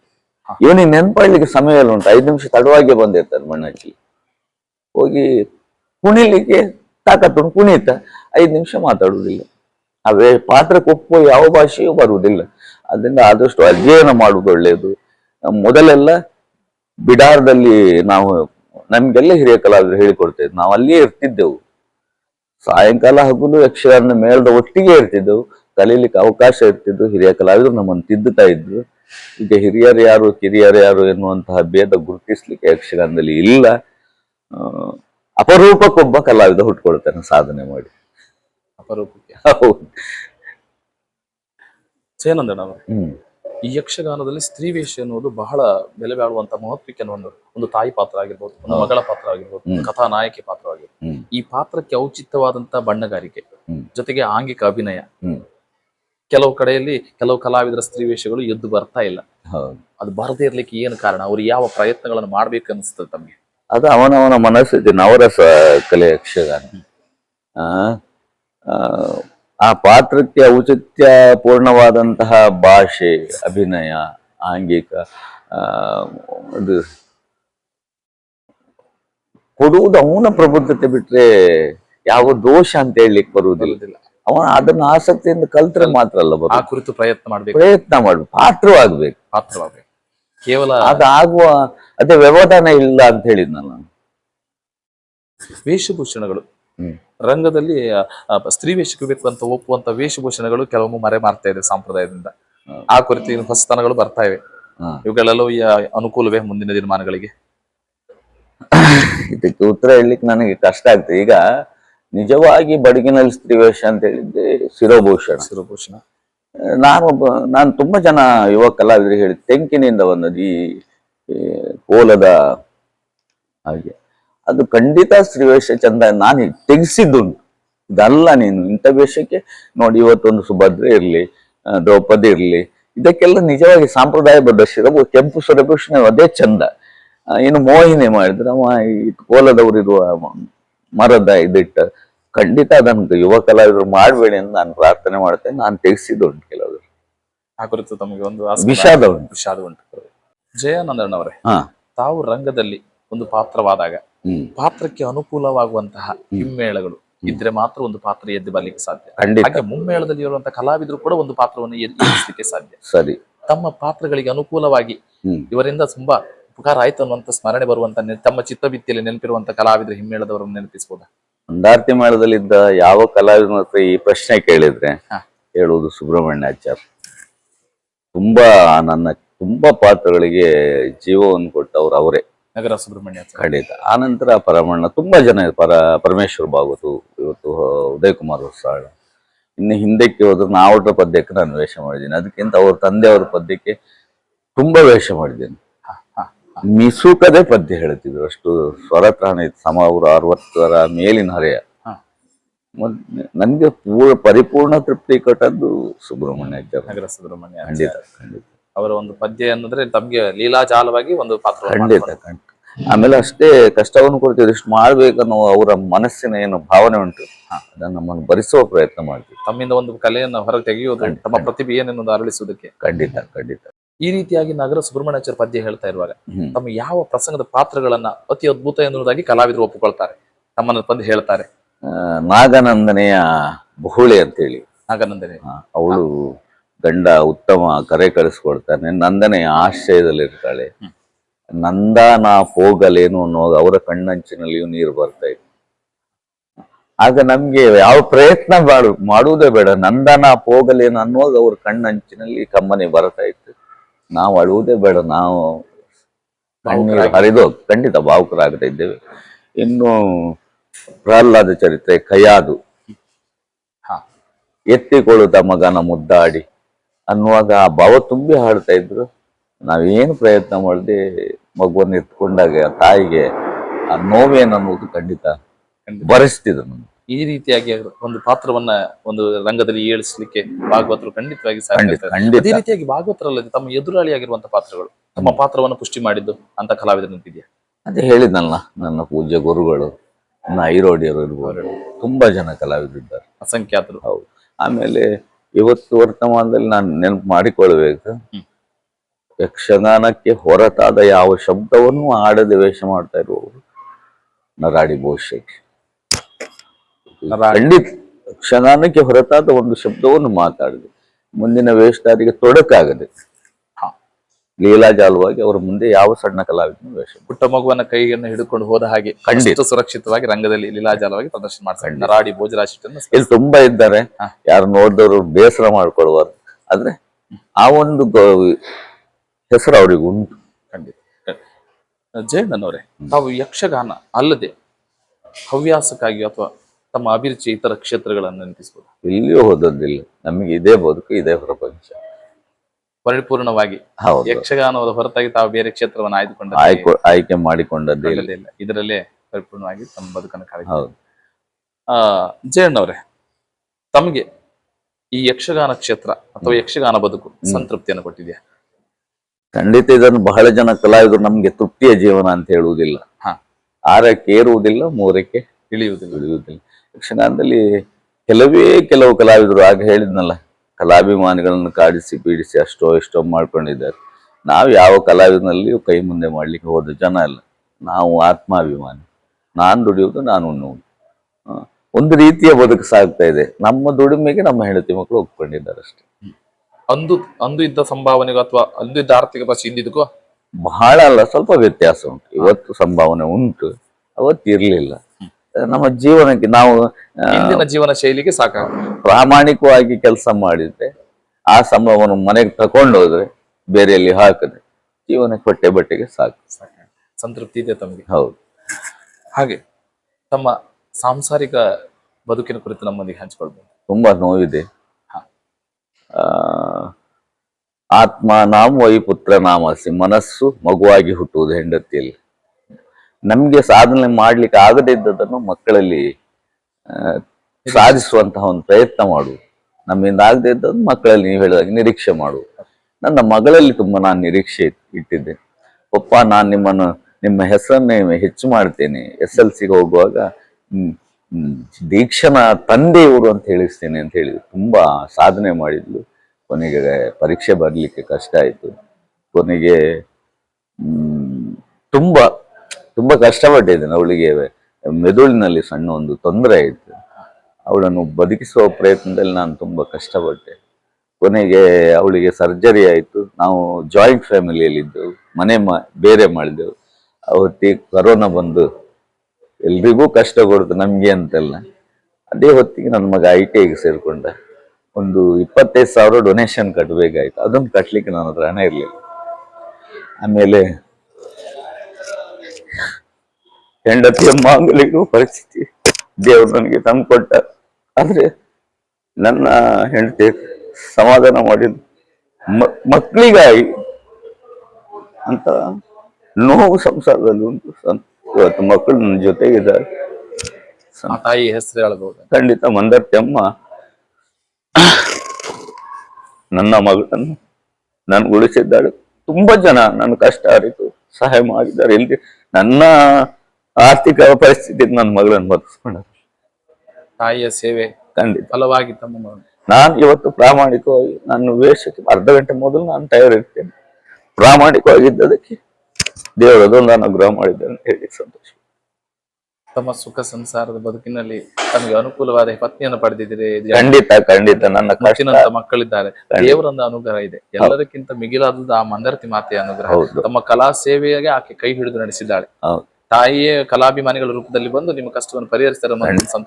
ಅಂತ ಇವನಿಗೆ ನೆನಪಾಡ್ಲಿಕ್ಕೆ ಸಮಯ ಎಲ್ಲ ಉಂಟು ಐದು ನಿಮಿಷ ತಡವಾಗಿ ಬಂದಿರ್ತಾರೆ ಬಣ್ಣ ಹಚ್ಚಿ. ಹೋಗಿ ಕುಣಿಲಿಕ್ಕೆ ತಾಕತ್ತು ಕುಣಿತ ಐದು ನಿಮಿಷ ಮಾತಾಡುವುದಿಲ್ಲ. ಅವೇ ಪಾತ್ರಕ್ಕೆ ಕೊಪ್ಪು ಯಾವ ಭಾಷೆಯೂ ಬರುವುದಿಲ್ಲ. ಅದರಿಂದ ಆದಷ್ಟು ಅಧ್ಯಯನ ಮಾಡುವುದು ಒಳ್ಳೆಯದು. ಮೊದಲೆಲ್ಲ ಬಿಡಾರದಲ್ಲಿ ನಾವು ನಮ್ಗೆಲ್ಲ ಹಿರಿಯ ಕಲಾವಿದರು ಹೇಳಿಕೊಡ್ತಾ ಇದ್ರು ನಾವು ಅಲ್ಲಿಯೇ ಇರ್ತಿದ್ದೆವು. ಸಾಯಂಕಾಲ ಹಗಲು ಯಕ್ಷಗಾನ ಮೇಳದ ಒಟ್ಟಿಗೆ ಇರ್ತಿದ್ದೆವು. ಕಲೀಲಿಕ್ಕೆ ಅವಕಾಶ ಇರ್ತಿದ್ದು ಹಿರಿಯ ಕಲಾವಿದರು ನಮ್ಮನ್ನು ತಿದ್ದುತ್ತಾ ಇದ್ರು. ಈಗ ಹಿರಿಯರು ಯಾರು ಕಿರಿಯರು ಯಾರು ಎನ್ನುವಂತಹ ಭೇದ ಗುರುತಿಸ್ಲಿಕ್ಕೆ ಯಕ್ಷಗಾನದಲ್ಲಿ ಇಲ್ಲ. ಅಪರೂಪಕ್ಕೊಬ್ಬ ಕಲಾವಿದ ಹುಟ್ಕೊಳ್ತಾನೆ ಸಾಧನೆ ಮಾಡಿ. ಅಪರೂಪಕ್ಕೆ. ಹೌದು. ಏನಂದ ಹ್ಮ್. ಈ ಯಕ್ಷಗಾನದಲ್ಲಿ ಸ್ತ್ರೀ ವೇಷ ಎನ್ನುವುದು ಬಹಳ ಬೆಲೆ ಬಾಳುವಂತ ಮಹತ್ವಕ್ಕೆ ಒಂದು ಒಂದು ತಾಯಿ ಪಾತ್ರ ಆಗಿರ್ಬೋದು ಒಂದು ಮಗಳ ಪಾತ್ರ ಆಗಿರ್ಬೋದು ಕಥಾ ನಾಯಕಿ ಕಥಾನಾಯಕಿ ಪಾತ್ರ ಆಗಿರ್ಬೋದು. ಈ ಪಾತ್ರಕ್ಕೆ ಔಚಿತ್ಯವಾದಂತಹ ಬಣ್ಣಗಾರಿಕೆ ಜೊತೆಗೆ ಆಂಗಿಕ ಅಭಿನಯ. ಕೆಲವು ಕಡೆಯಲ್ಲಿ ಕೆಲವು ಕಲಾವಿದರ ಸ್ತ್ರೀ ವೇಷಗಳು ಎದ್ದು ಬರ್ತಾ ಇಲ್ಲ. ಅದು ಬರದೇ ಇರ್ಲಿಕ್ಕೆ ಏನು ಕಾರಣ? ಅವ್ರು ಯಾವ ಪ್ರಯತ್ನಗಳನ್ನು ಮಾಡ್ಬೇಕು ಅನಿಸ್ತದೆ ತಮಗೆ? ಅದು ಅವನವನ ಮನಸ್ಸಿದೆ ನವರಸ ಕಲೆ ಯಕ್ಷಗಾನ. ಆ, ಪಾತ್ರಕ್ಕೆ ಔಚಿತ್ಯ ಪೂರ್ಣವಾದಂತಹ ಭಾಷೆ ಅಭಿನಯ ಆಂಗಿಕ ಅದು ಕೊಡುವುದು ಅವನ ಪ್ರಬುದ್ಧತೆ ಬಿಟ್ರೆ ಯಾವ ದೋಷ ಅಂತ ಹೇಳಲಿಕ್ಕೆ ಬರುವುದಿಲ್ಲ. ಅವನ ಅದನ್ನ ಆಸಕ್ತಿಯಿಂದ ಕಲ್ತ್ರೆ ಮಾತ್ರ ಅಲ್ಲ ಆ ಕುರಿತು ಪ್ರಯತ್ನ ಮಾಡ್ಬೇಕು. ಪ್ರಯತ್ನ ಮಾಡ್ಬೇಕು. ಪಾತ್ರವಾಗ್ಬೇಕು. ಪಾತ್ರವಾಗಬೇಕು. ಕೇವಲ ಅದಾಗುವ ಅದೇ ವ್ಯವಧಾನ ಇಲ್ಲ ಅಂತ ಹೇಳಿದ್ನಲ್ಲ. ನಾನು ವೇಷಭೂಷಣಗಳು. ರಂಗದಲ್ಲಿ ಸ್ತ್ರೀ ವೇಷಕ್ಕೆ ಬೇಕು ಅಂತ ಒಪ್ಪುವಂತ ವೇಷಭೂಷಣಗಳು ಕೆಲವೊಮ್ಮೆ ಮರೆ ಮಾಡ್ತಾ ಇದೆ ಸಂಪ್ರದಾಯದಿಂದ. ಆ ಕುರಿತು ಹೊಸತನಗಳು ಬರ್ತಾ ಇವೆ. ಇವುಗಳೆಲ್ಲವೂ ಈ ಅನುಕೂಲವೇ ಮುಂದಿನ ದಿನಮಾನಗಳಿಗೆ? ಇದಕ್ಕೆ ಉತ್ತರ ಹೇಳಲಿಕ್ಕೆ ನನಗೆ ಕಷ್ಟ ಆಗ್ತದೆ. ಈಗ ನಿಜವಾಗಿ ಬಡಗಿನಲ್ಲಿ ಸ್ತ್ರೀ ವೇಷ ಅಂತ ಹೇಳಿದ್ರೆ ಶಿರೋಭೂಷಣ. ಶಿರಭೂಷಣ. ನಾನು ನಾನು ತುಂಬಾ ಜನ ಯುವ ಕಲಾವಿದರು ಹೇಳಿ ತೆಂಕಿನಿಂದ ಬಂದದ್ದು ಈ ಕೋಲದ ಹಾಗೆ. ಅದು ಖಂಡಿತ ಸ್ತ್ರೀ ವೇಷ ಚಂದ ನಾನು ತೆಗೆಸಿದ್ದುಂಟು ಇದಲ್ಲ ನೀನು ಇಂಥ ವೇಷಕ್ಕೆ ನೋಡಿ ಇವತ್ತೊಂದು ಸುಭದ್ರೆ ಇರಲಿ ದ್ರೌಪದಿ ಇರಲಿ ಇದಕ್ಕೆಲ್ಲ ನಿಜವಾಗಿ ಸಾಂಪ್ರದಾಯಬದ್ಧ ಶಿರಭೂ ಕೆಂಪು ಸುರಭೂಷಣ ಅದೇ ಚಂದ. ಏನು ಮೋಹಿನಿ ಮಾಡಿದ್ರೆ ಅವ ಈ ಕೋಲದವರಿರುವ ಮರದ ಇದಿಟ್ಟ. ಖಂಡಿತ ಅದನ್ನು ಯುವ ಕಲಾವಿದರು ಮಾಡಬೇಡಿ ಅಂತ ನಾನು ಪ್ರಾರ್ಥನೆ ಮಾಡ್ತೇನೆ. ನಾನು ತೆಗೆಸಿದ್ದುಂಟು ಕೆಲವರು. ಆ ಕುರಿತು ತಮಗೆ ಒಂದು ವಿಷಾದ ಉಂಟು. ವಿಷಾದ ಉಂಟು. ಜಯಾನಂದಣ್ಣವರೇ ಹಾ. ತಾವು ರಂಗದಲ್ಲಿ ಒಂದು ಪಾತ್ರವಾದಾಗ ಪಾತ್ರಕ್ಕೆ ಅನುಕೂಲವಾಗುವಂತಹ ಹಿಮ್ಮೇಳಗಳು ಇದ್ರೆ ಮಾತ್ರ ಒಂದು ಪಾತ್ರ ಎದ್ದು ಬರ್ಲಿಕ್ಕೆ ಸಾಧ್ಯ. ಹಾಗೆ ಮುಮ್ಮೇಳದಲ್ಲಿ ಇರುವಂತಹ ಕಲಾವಿದರು ಕೂಡ ಒಂದು ಪಾತ್ರವನ್ನು ಎದ್ದಿಸಲಿಕ್ಕೆ ಎದುರಿಸಲಿಕ್ಕೆ ಸಾಧ್ಯ. ಸರಿ. ತಮ್ಮ ಪಾತ್ರಗಳಿಗೆ ಅನುಕೂಲವಾಗಿ ಇವರಿಂದ ತುಂಬಾ ಉಪಕಾರ ಆಯ್ತು ಅನ್ನುವಂತ ಸ್ಮರಣೆ ಬರುವಂತ ತಮ್ಮ ಚಿತ್ತಭಿತ್ತಿಯಲ್ಲಿ ನೆನಪಿರುವಂತ ಕಲಾವಿದರು ಹಿಮ್ಮೇಳದವರನ್ನು ನೆನಪಿಸಬಹುದಾ ಮಂದಾರ್ತಿ ಮೇಳದಲ್ಲಿದ್ದ ಯಾವ ಕಲಾವಿದನ ಹತ್ರ ಈ ಪ್ರಶ್ನೆ ಕೇಳಿದ್ರೆ. ಹೇಳುವುದು ಸುಬ್ರಹ್ಮಣ್ಯಾಚಾರ್ ತುಂಬಾ ನನ್ನ ತುಂಬಾ ಪಾತ್ರಗಳಿಗೆ ಜೀವವನ್ನು ಕೊಟ್ಟವ್ರು ಅವರೇ. ನಗರ ಸುಬ್ರಹ್ಮಣ್ಯ ಖಂಡಿತ. ಆನಂತರ ಪರಮಣ್ಣ ತುಂಬಾ ಜನ ಪರ ಪರಮೇಶ್ವರ್ ಭಾಗವತು ಇವತ್ತು ಉದಯ್ ಕುಮಾರ್ ಹೊಸಾಳ ಇನ್ನು ಹಿಂದಕ್ಕೆ ಹೋದ್ರೆ ನಾವಟ ಪದ್ಯಕ್ಕೆ ನಾನು ವೇಷ ಮಾಡಿದ್ದೀನಿ. ಅದಕ್ಕಿಂತ ಅವ್ರ ತಂದೆಯವರ ಪದ್ಯಕ್ಕೆ ತುಂಬಾ ವೇಷ ಮಾಡಿದ್ದೇನೆ. ಮಿಸುಕದೆ ಪದ್ಯ ಹೇಳ್ತಿದ್ರು. ಅಷ್ಟು ಸ್ವರ ಪ್ರಾಣಿ ಇತ್ತು. ಸಮ ಅವರು ಅರವತ್ತರ ಮೇಲಿನ ಹರೆಯ. ನನಗೆ ಪೂರ್ಣ ಪರಿಪೂರ್ಣ ತೃಪ್ತಿ ಕೊಟ್ಟದ್ದು ಸುಬ್ರಹ್ಮಣ್ಯ ನಗರ ಸುಬ್ರಹ್ಮಣ್ಯ ಖಂಡಿತ ಖಂಡಿತ. ಅವರ ಒಂದು ಪದ್ಯ ಅನ್ನೋದ್ರೆ ತಮ್ಗೆ ಲೀಲಾಜಾಲವಾಗಿ ಒಂದು ಪಾತ್ರ ಖಂಡಿತ ಖಂಡಿತ. ಆಮೇಲೆ ಅಷ್ಟೇ ಕಷ್ಟವನ್ನು ಕೊಡ್ತೀವಿ ಇಷ್ಟು ಮಾಡ್ಬೇಕನ್ನೋ ಅವರ ಮನಸ್ಸಿನ ಏನು ಭಾವನೆ ಉಂಟು. ಅದನ್ನ ನಮ್ಮನ್ನು ಭರಿಸುವ ಪ್ರಯತ್ನ ಮಾಡ್ತೀವಿ. ತಮ್ಮಿಂದ ಒಂದು ಕಲೆಯನ್ನು ಹೊರಗೆ ತೆಗೆಯುವುದು ತಮ್ಮ ಪ್ರತಿಭೆ ಏನೆನ್ನೋದು ಅರಳಿಸುವುದಕ್ಕೆ. ಖಂಡಿತ ಖಂಡಿತ. ಈ ರೀತಿಯಾಗಿ ನಗರ ಸುಬ್ರಹ್ಮಣ್ಯಾಚಾರ್ಯ ಪದ್ಯ ಹೇಳ್ತಾ ಇರುವಾಗ ತಮ್ಮ ಯಾವ ಪ್ರಸಂಗದ ಪಾತ್ರಗಳನ್ನ ಅತಿ ಅದ್ಭುತ ಎನ್ನುವುದಾಗಿ ಕಲಾವಿದರು ಒಪ್ಪಿಕೊಳ್ತಾರೆ. ತಮ್ಮನ್ನ ಪದ್ಯ ಹೇಳ್ತಾರೆ. ನಾಗನಂದನೆಯ ಬಹುಳೆ ಅಂತೇಳಿ. ನಾಗನಂದನೆ. ಅವಳು ಗಂಡ ಉತ್ತಮ ಕರೆ ಕಳಿಸ್ಕೊಡ್ತಾನೆ ನಂದನೆ ಆಶ್ರಯದಲ್ಲಿರ್ತಾಳೆ. ನಂದಾನ ಹೋಗಲೇನು ಅನ್ನೋದು ಅವರ ಕಣ್ಣಂಚಿನಲ್ಲಿಯೂ ನೀರು ಬರ್ತಾ ಇತ್ತು. ಆಗ ನಮ್ಗೆ ಯಾವ ಪ್ರಯತ್ನ ಮಾಡು ಮಾಡುವುದೇ ಬೇಡ. ನಂದನ ಹೋಗಲೇನು ಅನ್ನೋದು ಅವ್ರ ಕಣ್ಣಂಚಿನಲ್ಲಿ ಕಮ್ಮನೆ ಬರ್ತಾ ಇತ್ತು. ನಾವು ಅಳುವುದೇ ಬೇಡ ನಾವು ಕಣ್ಣೀರು ಹರಿದು ಖಂಡಿತ ಭಾವುಕರಾಗ್ತಾ ಇದ್ದೇವೆ. ಇನ್ನು ಪ್ರಹ್ಲಾದ ಚರಿತ್ರೆ ಕಯಾದು. ಹಾ. ಎತ್ತಿಕೊಳ್ಳುತ್ತ ಮಗನ ಮುದ್ದಾಡಿ. ಅನ್ನುವಾಗ ಆ ಭಾವ ತುಂಬಿ ಹಾಡ್ತಾ ಇದ್ರು. ನಾವೇನು ಪ್ರಯತ್ನ ಮಾಡದೆ ಮಗುವನ್ನು ಇಟ್ಕೊಂಡಾಗ ಆ ತಾಯಿಗೆ ಆ ನೋವೇನು ಅನ್ನೋದು ಖಂಡಿತ. ಭರಿಸ್ತಿದ್ರು ನಮ್ಗೆ. ಈ ರೀತಿಯಾಗಿ ಒಂದು ಪಾತ್ರವನ್ನ ಒಂದು ರಂಗದಲ್ಲಿ ಏಳಿಸ್ಲಿಕ್ಕೆ ಭಾಗವತರು ಖಂಡಿತವಾಗಿ ಅದೇ ರೀತಿಯಾಗಿ ಭಾಗವತರಲ್ಲದೆ ತಮ್ಮ ಎದುರಾಳಿಯಾಗಿರುವಂತಹ ಪಾತ್ರಗಳು ತಮ್ಮ ಪಾತ್ರವನ್ನು ಪುಷ್ಟಿ ಮಾಡಿದ್ದು ಅಂತ ಕಲಾವಿದರಂತಿದೆಯಾ ಅದೇ ಹೇಳಿದ್ನಲ್ಲ ನನ್ನ ಪೂಜ್ಯ ಗುರುಗಳು ನನ್ನ ಐರೋಡಿಯರು ಇರ್ಬೋದು. ತುಂಬಾ ಜನ ಕಲಾವಿದರಿದ್ದಾರೆ ಅಸಂಖ್ಯಾತರು. ಹೌದು. ಆಮೇಲೆ ಇವತ್ತು ವರ್ತಮಾನದಲ್ಲಿ ನಾನು ನೆನಪು ಮಾಡಿಕೊಳ್ಬೇಕು. ಯಕ್ಷಗಾನಕ್ಕೆ ಹೊರತಾದ ಯಾವ ಶಬ್ದವನ್ನು ಆಡದೆ ವೇಷ ಮಾಡ್ತಾ ಇರುವವರು ನರಾಡಿ ನರಾಡಿ. ಖಂಡಿತ ಯಕ್ಷಗಾನಕ್ಕೆ ಹೊರತಾದ ಒಂದು ಶಬ್ದವನ್ನು ಮಾತಾಡಿದೆ ಮುಂದಿನ ವೇಷಧಾರಿಗೆ ತೊಡಕಾಗದೆ. ಲೀಲಾಜಾಲವಾಗಿ ಅವರ ಮುಂದೆ ಯಾವ ಸಣ್ಣ ಕಲಾವಿದನು ವೇಷ ಪುಟ್ಟ ಮಗುವನ್ನ ಕೈಯನ್ನು ಹಿಡ್ಕೊಂಡು ಹೋದ ಹಾಗೆ ಖಂಡಿತ. ಸುರಕ್ಷಿತವಾಗಿ ರಂಗದಲ್ಲಿ ಲೀಲಾಜಾಲವಾಗಿ ಪ್ರದರ್ಶನ ಮಾಡ್ತಾರೆ. ನರಾಡಿ ಭೋಜರಾಶಿಟ್ಟನ್ನು ಇಲ್ಲಿ ತುಂಬಾ ಇದ್ದಾರೆ. ಯಾರು ನೋಡಿದವರು ಬೇಸರ ಮಾಡ್ಕೊಳ್ಬಾರ್ದು ಆದ್ರೆ ಆ ಒಂದು ಹೆಸರು ಅವರಿಗೆ ಉಂಟು. ಖಂಡಿತ. ಜಯಣ್ಣನವರೇ ತಾವು ಯಕ್ಷಗಾನ ಅಲ್ಲದೆ ಹವ್ಯಾಸಕ್ಕಾಗಿ ಅಥವಾ ತಮ್ಮ ಅಭಿರುಚಿ ಇತರ ಕ್ಷೇತ್ರಗಳನ್ನು ನೆನಪಿಸಬಹುದು ಎಲ್ಲಿಯೂ ಹೋದದ್ದಿಲ್ಲ. ನಮಗೆ ಇದೇ ಬದುಕು ಇದೇ ಪ್ರಪಂಚ ಪರಿಪೂರ್ಣವಾಗಿ ಯಕ್ಷಗಾನ ಯಕ್ಷಗಾನದ ಹೊರತಾಗಿ ತಾವು ಬೇರೆ ಕ್ಷೇತ್ರವನ್ನು ಆಯ್ದುಕೊಂಡ ಆಯ್ಕೆ ಮಾಡಿಕೊಂಡದ್ದೇ ಇಲ್ಲ. ಇದರಲ್ಲೇ ಪರಿಪೂರ್ಣವಾಗಿ ತಮ್ಮ ಬದುಕನ್ನು ಆ ಜಯಣ್ಣವರೇ ತಮಗೆ ಈ ಯಕ್ಷಗಾನ ಕ್ಷೇತ್ರ ಅಥವಾ ಯಕ್ಷಗಾನ ಬದುಕು ಸಂತೃಪ್ತಿಯನ್ನು ಕೊಟ್ಟಿದೆಯಾ? ಖಂಡಿತ ಇದನ್ನು ಬಹಳ ಜನ ಕಲಾವಿದರು ನಮ್ಗೆ ತೃಪ್ತಿಯ ಜೀವನ ಅಂತ ಹೇಳುವುದಿಲ್ಲ. ಹಾ. ಆರಕ್ಕೆ ಏರುವುದಿಲ್ಲ ಮೂರಕ್ಕೆ ಇಳಿಯುವುದಿಲ್ಲ. ಇಳಿಯುವುದಿಲ್ಲ. ಯಕ್ಷಗಾನದಲ್ಲಿ ಕೆಲವೇ ಕೆಲವು ಕಲಾವಿದರು ಆಗ ಹೇಳಿದ್ನಲ್ಲ ಕಲಾಭಿಮಾನಿಗಳನ್ನು ಕಾಡಿಸಿ ಪೀಡಿಸಿ ಅಷ್ಟೋ ಎಷ್ಟೋ ಮಾಡ್ಕೊಂಡಿದ್ದಾರೆ. ನಾವು ಯಾವ ಕಲಾವಿದನಲ್ಲಿಯೂ ಕೈ ಮುಂದೆ ಮಾಡ್ಲಿಕ್ಕೆ ಹೋದ ಜನ ಅಲ್ಲ. ನಾವು ಆತ್ಮಾಭಿಮಾನಿ. ನಾನು ದುಡಿಯುವುದು ನಾನು ಉಣ್ಣುವುದು. ಒಂದು ರೀತಿಯ ಬದುಕು ಸಾಗ್ತಾ ಇದೆ. ನಮ್ಮ ದುಡಿಮೆಗೆ ನಮ್ಮ ಹೆಂಡತಿ ಮಕ್ಕಳು ಒಪ್ಕೊಂಡಿದ್ದಾರೆ ಅಷ್ಟೇ. ಅಂದು ಅಂದು ಇದ್ದ ಸಂಭಾವನೆಗೂ ಅಥವಾ ಅಂದು ಇದ್ದ ಆರ್ಥಿಕ ಪರಿಸ್ಥಿತಿ ಇಂದಿದ್ದಕ್ಕೂ? ಬಹಳ ಅಲ್ಲ ಸ್ವಲ್ಪ ವ್ಯತ್ಯಾಸ ಉಂಟು. ಇವತ್ತು ಸಂಭಾವನೆ ಉಂಟು ಅವತ್ತು ಇರ್ಲಿಲ್ಲ ನಮ್ಮ ಜೀವನಕ್ಕೆ ನಾವು ಇಂದಿನ ಜೀವನ ಶೈಲಿಗೆ ಸಾಕ ಪ್ರಾಮಾಣಿಕವಾಗಿ ಕೆಲಸ ಮಾಡಿದ್ರೆ ಆ ಸಂಭವವನ್ನು ಮನೆಗೆ ತಕೊಂಡು ಹೋದ್ರೆ ಬೇರೆಯಲ್ಲಿ ಹಾಕದೆ ಜೀವನಕ್ಕೆ ಬಟ್ಟೆ ಬಟ್ಟೆಗೆ ಸಾಕು. ಸಂತೃಪ್ತಿ ಇದೆ ತಮಗೆ. ಹೌದು. ಹಾಗೆ ತಮ್ಮ ಸಾಂಸಾರಿಕ ಬದುಕಿನ ಕುರಿತು ನಮ್ಮೊಂದಿಗೆ ಹಂಚಿಕೊಳ್ಬಹುದು ತುಂಬಾ ನೋವಿದೆ. ಆತ್ಮ ನಾಮ ವೈ ಪುತ್ರ ನಾಮಸಿ ಮನಸ್ಸು ಮಗುವಾಗಿ ಹುಟ್ಟುವುದು ಹೆಂಡತಿಯಲ್ಲಿ. ನಮ್ಗೆ ಸಾಧನೆ ಮಾಡ್ಲಿಕ್ಕೆ ಆಗದೇ ಇದ್ದದನ್ನು ಮಕ್ಕಳಲ್ಲಿ ಸಾಧಿಸುವಂತಹ ಒಂದು ಪ್ರಯತ್ನ ಮಾಡು. ನಮ್ಮಿಂದ ಆಗದೆ ಇದ್ದದ್ದು ಮಕ್ಕಳಲ್ಲಿ ನೀವು ಹೇಳಿದಾಗ ನಿರೀಕ್ಷೆ ಮಾಡು. ನನ್ನ ಮಗಳಲ್ಲಿ ತುಂಬಾ ನಾನು ನಿರೀಕ್ಷೆ ಇಟ್- ಇಟ್ಟಿದ್ದೆ. ಪಪ್ಪ, ನಾನು ನಿಮ್ಮನ್ನು, ನಿಮ್ಮ ಹೆಸರನ್ನೇ ಹೆಚ್ಚು ಮಾಡ್ತೇನೆ. ಎಸ್ ಎಲ್ ಸಿಗೆ ಹೋಗುವಾಗ ದೀಕ್ಷನ ತಂದೆ ಇವರು ಅಂತ ಹೇಳಿಸ್ತೇನೆ ಅಂತ ಹೇಳಿದ್ರು. ತುಂಬಾ ಸಾಧನೆ ಮಾಡಿದ್ಲು. ಕೊನೆಗೆ ಪರೀಕ್ಷೆ ಬರಲಿಕ್ಕೆ ಕಷ್ಟ ಆಯಿತು. ಕೊನೆಗೆ ತುಂಬಾ ತುಂಬಾ ಕಷ್ಟಪಟ್ಟಿದ್ದೇನೆ. ಅವಳಿಗೆ ಮೆದುಳಿನಲ್ಲಿ ಸಣ್ಣ ಒಂದು ತೊಂದರೆ ಇತ್ತು ಅವಳನ್ನು ಬದುಕಿಸುವ ಪ್ರಯತ್ನದಲ್ಲಿ ನಾನು ತುಂಬಾ ಕಷ್ಟಪಟ್ಟೆ. ಕೊನೆಗೆ ಅವಳಿಗೆ ಸರ್ಜರಿ ಆಯಿತು. ನಾವು ಜಾಯಿಂಟ್ ಫ್ಯಾಮಿಲಿಯಲ್ಲಿದ್ದೆವು ಮನೆ ಮಾ, ಬೇರೆ ಮಾಡಿದೆವು. ಅವತ್ತಿಗೆ ಕರೋನಾ ಬಂದು ಎಲ್ರಿಗೂ ಕಷ್ಟ ಕೊಡ್ತು ನಮಗೆ ಅಂತಲ್ಲ. ಅದೇ ಹೊತ್ತಿಗೆ ನನ್ನ ಮಗ ಐ ಟಿ ಐಗೆ ಸೇರ್ಕೊಂಡ. ಒಂದು ಇಪ್ಪತ್ತೈದು ಸಾವಿರ ಡೊನೇಷನ್ ಕಟ್ಟಬೇಕಾಯ್ತು ಅದನ್ನು ಕಟ್ಟಲಿಕ್ಕೆ ನನ್ನ ಹತ್ರ ಹಣ ಇರಲಿಲ್ಲ. ಆಮೇಲೆ ಹೆಂಡತಿಯ ಮಾಂಗಲಿಗೂ ಪರಿಸ್ಥಿತಿ ದೇವರು ನನಗೆ ತಂದು ಕೊಟ್ಟ ಆದ್ರೆ ನನ್ನ ಹೆಂಡತಿ ಸಮಾಧಾನ ಮಾಡಿದ್ದು ಮಕ್ಕಳಿಗಾಗಿ ಅಂತ ನೋವು ಸಂಸಾರದಲ್ಲಿ ಉಂಟು. ಇವತ್ತು ಮಕ್ಕಳು ನನ್ನ ಜೊತೆಗಿದ್ದಾರೆ ತಾಯಿ ಹೆಸರು ಹೇಳಬಹುದು ಖಂಡಿತ ಮಂದರ್ತಿ ಅಮ್ಮ ನನ್ನ ಮಗಳನ್ನು ನಾನು ಉಳಿಸಿದ್ದಾಳೆ. ತುಂಬಾ ಜನ ನನ್ನ ಕಷ್ಟ ಅರಿತು ಸಹಾಯ ಮಾಡಿದ್ದಾರೆ. ಇಲ್ಲಿ ನನ್ನ ಆರ್ಥಿಕ ಪರಿಸ್ಥಿತಿ ನನ್ನ ಮಗಳನ್ನು ಬದುಕಿಸ್ಕೊಂಡ ತಾಯಿಯ ಸೇವೆ ಖಂಡಿತ. ಫಲವಾಗಿ ತಮ್ಮ ನಾನು ಇವತ್ತು ಪ್ರಾಮಾಣಿಕವಾಗಿ ನನ್ನ ವೇಷಕ್ಕೆ ಅರ್ಧ ಗಂಟೆ ಮೊದಲು ನಾನು ತಯಾರಿರ್ತೇನೆ. ಪ್ರಾಮಾಣಿಕವಾಗಿದ್ದದಕ್ಕೆ ದೇವರದೊಂದು ಅನುಗ್ರಹ ಮಾಡಿದ್ದೇನೆ ಹೇಳಿ ಸಂತೋಷ. ತಮ್ಮ ಸುಖ ಸಂಸಾರದ ಬದುಕಿನಲ್ಲಿ ತಮಗೆ ಅನುಕೂಲವಾದ ಪತ್ನಿಯನ್ನು ಪಡೆದಿದ್ದೀರಿ. ಖಂಡಿತ ಖಂಡಿತ. ನನ್ನ ಕಷ್ಟ ಮಕ್ಕಳಿದ್ದಾರೆ. ದೇವರೊಂದು ಅನುಗ್ರಹ ಇದೆ. ಎಲ್ಲರಿಗಿಂತ ಮಿಗಿಲಾದದ್ದು ಆ ಮಂದರತಿ ಮಾತೆಯ ಅನುಗ್ರಹ. ತಮ್ಮ ಕಲಾ ಸೇವೆಯಾಗಿ ಆಕೆ ಕೈ ಹಿಡಿದು ನಡೆಸಿದ್ದಾಳೆ. ತಾಯಿಯೇ ಕಲಾಭಿಮಾನಿಗಳ ರೂಪದಲ್ಲಿ ಬಂದು ನಿಮ್ಮ ಕಷ್ಟವನ್ನು ಪರಿಹರಿಸ್ತಾರೆ